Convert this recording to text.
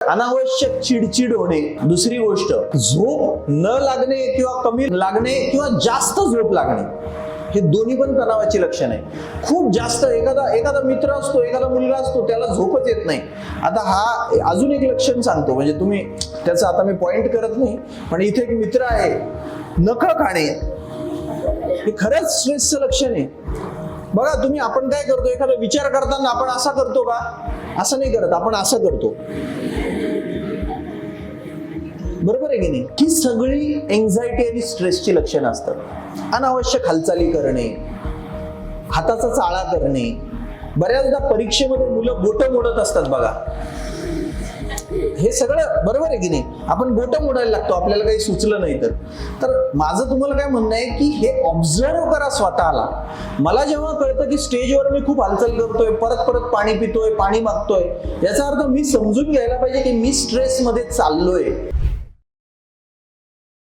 अनावश्यक चिडचिड होणे. दुसरी गोष्ट झोप न लागणे किंवा कमी लागणे किंवा जास्त झोप लागणे हे दोन्ही पण तणावाची लक्षण आहे. खूप जास्त एखादा एखादा मित्र असतो एखादा मुलगा असतो त्याला झोपच येत नाही. आता हा अजून एक लक्षण सांगतो. म्हणजे तुम्ही त्याचा आता मी पॉइंट करत नाही पण इथे एक मित्र आहे नख खाणे. हे खरंच स्ट्रेसचं लक्षण आहे. बघा तुम्ही आपण काय करतो? एखादा विचार करताना आपण असा करतो का? असं नाही करत आपण असं करतो. बरोबर आहे की नाही? ही सगळी एन्झायटी आणि स्ट्रेसची लक्षणं असतात. अनावश्यक हालचाली करणे हाताचा चाळा करणे. बऱ्याचदा परीक्षेमध्ये मुलं बोटं मोडत असतात बघा. हे सगळं बरोबर आहे की नाही? आपण बोटं मोडायला लागतो आपल्याला काही सुचलं नाही तर. तर माझं तुम्हाला काय म्हणणं आहे की हे ऑब्झर्व करा स्वतःला. मला जेव्हा कळतं की स्टेजवर मी खूप हालचाल करतोय परत परत पाणी पितोय पाणी मागतोय याचा अर्थ मी समजून घ्यायला पाहिजे की मी स्ट्रेसमध्ये चाललोय.